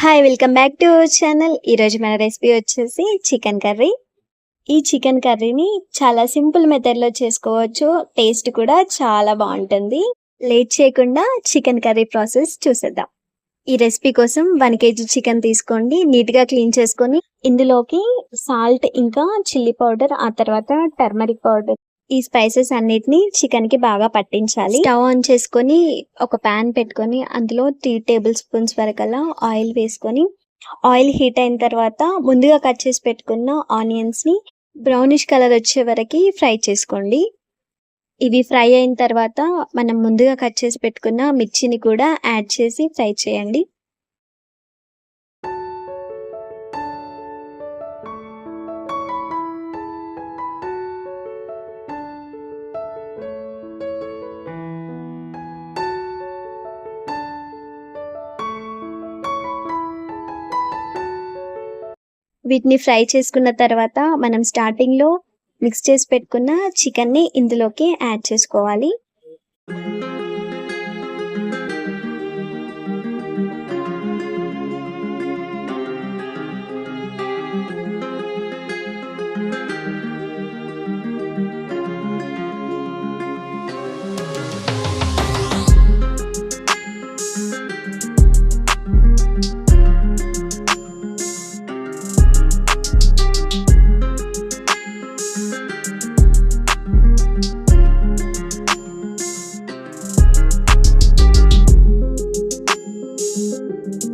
Hi welcome back to our channel ఈరోజు మన recipe వచ్చేసి చికెన్ కర్రీ ఈ చికెన్ కర్రీని చాలా సింపుల్ మెథడ్లో చేసుకోవచ్చు. టేస్ట్ కూడా చాలా బాగుంటుంది. లేట్ చేయకుండా చికెన్ కర్రీ ప్రాసెస్ చూసేద్దాం. ఈ రెసిపీ కోసం వన్ కేజీ చికెన్ తీసుకోండి. నీట్గా క్లీన్ చేసుకొని ఇందులోకి సాల్ట్ ఇంకా చిల్లీ పౌడర్ ఆ తర్వాత టర్మరిక్ పౌడర్ ఈ స్పైసెస్ అన్నిటిని చికెన్కి బాగా పట్టించాలి. స్టవ్ ఆన్ చేసుకొని ఒక పాన్ పెట్టుకొని అందులో త్రీ టేబుల్ స్పూన్స్ వరకల్లా ఆయిల్ వేసుకొని ఆయిల్ హీట్ అయిన తర్వాత ముందుగా కట్ చేసి పెట్టుకున్న ఆనియన్స్ని బ్రౌనిష్ కలర్ వచ్చే వరకు ఫ్రై చేసుకోండి. ఇవి ఫ్రై అయిన తర్వాత మనం ముందుగా కట్ చేసి పెట్టుకున్న మిర్చిని కూడా యాడ్ చేసి ఫ్రై చేయండి. వీటిని ఫ్రై చేసుకున్న తర్వాత మనం స్టార్టింగ్లో మిక్స్ చేసి పెట్టుకున్న చికెన్ని ఇందులోకి యాడ్ చేసుకోవాలి. Podcast.